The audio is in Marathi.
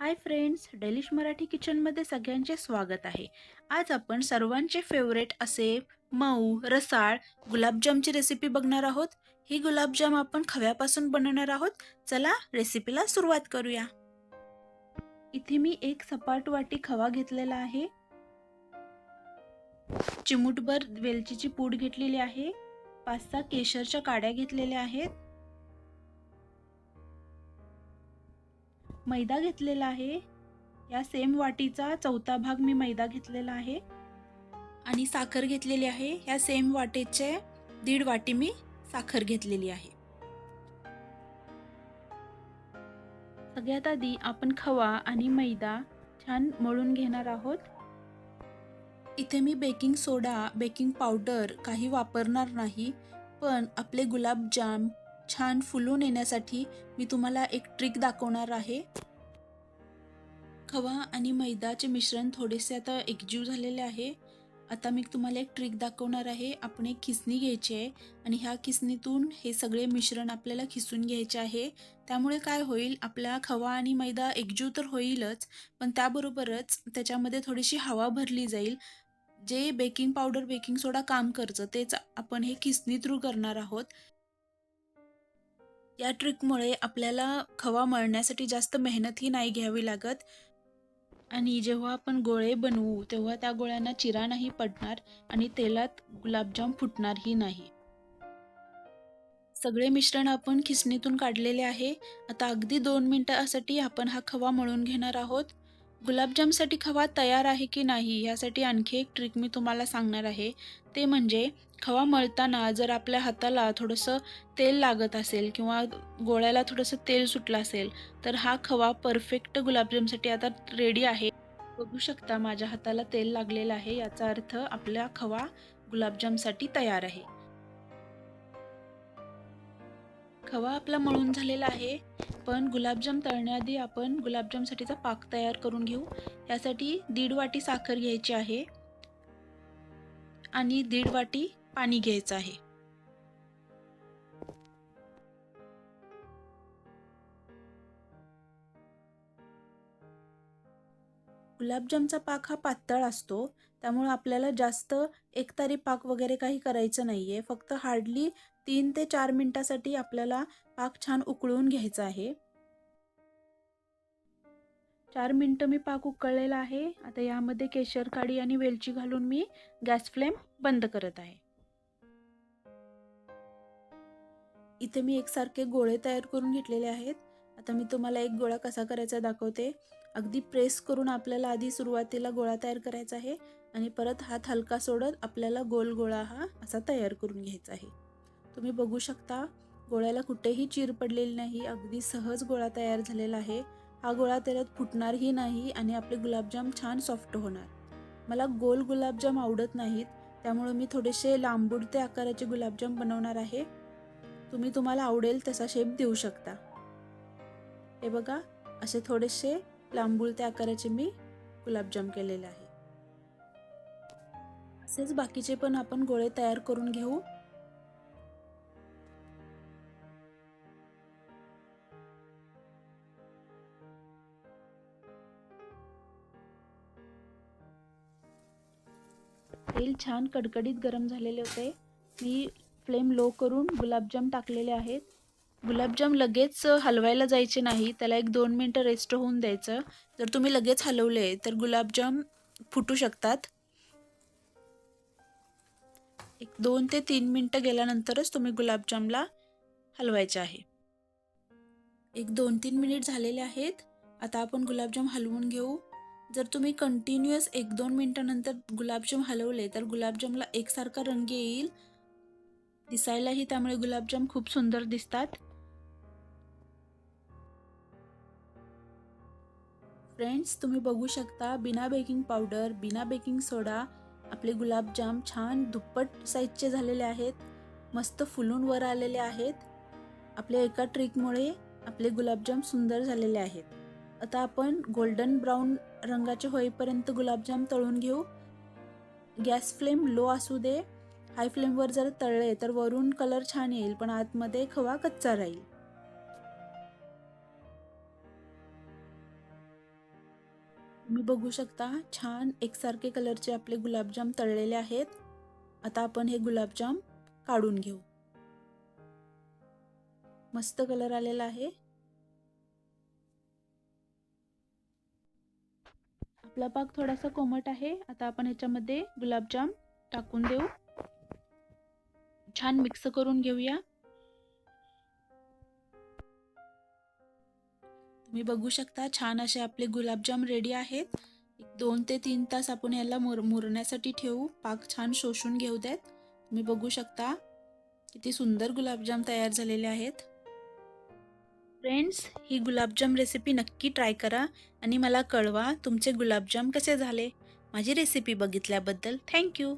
हाय फ्रेंड्स डेलिश मराठी किचनमध्ये सगळ्यांचे स्वागत आहे. आज आपण सर्वांचे फेवरेट असे मऊ रसाळ गुलाबजामची रेसिपी बघणार आहोत. ही गुलाबजाम आपण खव्यापासून बनवणार आहोत. चला रेसिपीला सुरुवात करूया. इथे मी एक सपाट वाटी खवा घेतलेला आहे. चिमूटभर वेलचीची पूड घेतलेली आहे. पाच सहा केशरच्या काड्या घेतलेल्या आहेत. मैदा घेतलेला आहे. या सेम वाटीचा चौथा भाग मी मैदा घेतलेला आहे. आणि साखर घेतलेली आहे. या सेम वाटेचे दीड वाटी मी साखर घेतलेली आहे. सगळ्यात आधी आपण खवा आणि मैदा छान मळून घेणार आहोत. इथे मी बेकिंग सोडा बेकिंग पावडर काही वापरणार नाही पण आपले गुलाबजाम छान फुलून येण्यासाठी मी तुम्हाला एक ट्रिक दाखवणार आहे. खवा आणि मैदाचे मिश्रण थोडेसे आता एकजीव झालेले आहे. आता मी तुम्हाला एक ट्रिक दाखवणार आहे. आपण एक खिसणी घ्यायची आहे आणि ह्या खिसणीतून हे सगळे मिश्रण आपल्याला खिसून घ्यायचे आहे. त्यामुळे काय होईल आपला खवा आणि मैदा एकजीव तर होईलच पण त्याबरोबरच त्याच्यामध्ये थोडीशी हवा भरली जाईल. जे बेकिंग पावडर बेकिंग सोडा काम करतं तेच आपण हे खिसणी थ्रू करणार आहोत. या ट्रिकमुळे आपल्याला खवा मळण्यासाठी जास्त मेहनतही नाही घ्यावी लागत. आणि जेव्हा आपण गोळे बनवू तेव्हा त्या गोळ्यांना चिरा नाही पडणार आणि तेलात गुलाबजाम फुटणारही नाही. सगळे मिश्रण आपण खिसणीतून काढलेले आहे. आता अगदी दोन मिनटासाठी आपण हा खवा मळून घेणार आहोत. गुलाबजामसाठी खवा तयार आहे की नाही यासाठी आणखी एक ट्रिक मी तुम्हाला सांगणार आहे. ते म्हणजे खवा मळताना जर आपल्या हाताला थोडंसं तेल लागत असेल किंवा गोळ्याला थोडंसं तेल सुटलं असेल तर हा खवा परफेक्ट गुलाबजामसाठी आता रेडी आहे. बघू शकता माझ्या हाताला तेल लागलेलं आहे याचा अर्थ आपला खवा गुलाबजामसाठी तयार आहे. खवा आपला मळून झालेला आहे. आपण गुलाबजाम तळण्याआधी आपण गुलाबजामसाठीचा पाक तयार करून घेऊ. यासाठी दीड वाटी साखर घ्यायची आहे. आणि दीड वाटी पाणी घ्यायचं आहे. गुलाबजामचा पाक हा पातळ असतो. त्यामुळे आपल्याला जास्त एकतारी पाक वगैरे काही करायचं नाही आहे फक्त हार्डली तीन ते चार मिनटासाठी आपल्याला पाक छान उकळून घ्यायचा आहे. चार मिनटं मी पाक उकळलेला आहे. आता यामध्ये केशर काडी आणि वेलची घालून मी गॅस फ्लेम बंद करत आहे. इथे मी एकसारखे गोळे तयार करून घेतलेले आहेत. आता मी तुम्हाला एक गोळा कसा करायचा दाखवते. अगदी प्रेस करून आपल्याला आधी सुरुवातीला गोळा तयार करायचा आहे आणि परत हात हलका सोडत आपल्याला गोल गोळा हा असा तयार करून घ्यायचा आहे. तुम्ही बघू शकता गोळ्याला कुठेही चीर पडलेली नाही अगदी सहज गोळा तयार झालेला आहे. हा गोळा त्याच्यात फुटणारही नाही आणि आपले गुलाबजाम छान सॉफ्ट होणार. मला गोल गुलाबजाम आवडत नाहीत त्यामुळे मी थोडेसे लांबुडते आकाराचे गुलाबजाम बनवणार आहे. तुम्ही तुम्हाला आवडेल तसा शेप देऊ शकता. हे बघा असे थोडेसे लांबुळते आकाराचे मी गुलाबजाम केलेले आहे. असेच बाकीचे पण आपण गोळे तयार करून घेऊ. तेल छान कडकडीत गरम झालेले होते. मी फ्लेम लो करून गुलाबजाम टाकलेले आहेत. गुलाबजाम लगेच हलवायला जायचे नाही. त्याला एक दोन मिनटं रेस्ट होऊन द्यायचं. जर तुम्ही लगेच हलवले तर गुलाबजाम फुटू शकतात. एक दोन ते तीन मिनटं गेल्यानंतरच तुम्ही गुलाबजामला हलवायचे आहे. एक दोन तीन मिनिट झालेले आहेत. आता आपण गुलाबजाम हलवून घेऊ. जर तुम्ही कंटिन्युअस एक दोन मिनटानंतर गुलाबजाम हलवले तर गुलाबजामला एकसारखा रंग येईल. दिसायलाही त्यामुळे गुलाबजाम खूप सुंदर दिसतात. फ्रेंड्स तुम्ही बघू शकता बिना बेकिंग पावडर बिना बेकिंग सोडा आपले गुलाबजाम छान दुप्पट साईजचे झालेले आहेत मस्त फुलून वर आलेले आहेत. आपल्या एका ट्रिकमुळे आपले गुलाबजाम सुंदर झालेले आहेत. आता आपण गोल्डन ब्राऊन रंगाचे होईपर्यंत गुलाबजाम तळून घेऊ. गॅस फ्लेम लो असू दे. हाय फ्लेमवर जर तळले तर वरून कलर छान येईल पण आतमध्ये खवा कच्चा राहील. तुम्ही बघू शकता छान एकसारखे कलरचे आपले गुलाबजाम तळलेले आहेत. आता आपण हे गुलाबजाम काढून घेऊ. मस्त कलर आलेला आहे. आपला पाक थोडासा कोमट आहे. आता आपण ह्याच्यामध्ये गुलाबजाम टाकून देऊ. छान मिक्स करून घेऊया. तुम्ही बघू शकता छान असे आपले गुलाबजाम रेडी आहेत. एक दोन ते तीन तास आपण याला मुर मुरण्यासाठी ठेवू. पाक छान शोषून घेऊ द्यात तुम्ही बघू शकता किती सुंदर गुलाबजाम तयार झालेले आहेत. फ्रेंड्स ही गुलाबजाम रेसिपी नक्की ट्राय करा आणि मला कळवा तुमचे गुलाबजाम कसे झाले. माझी रेसिपी बघितल्याबद्दल थँक्यू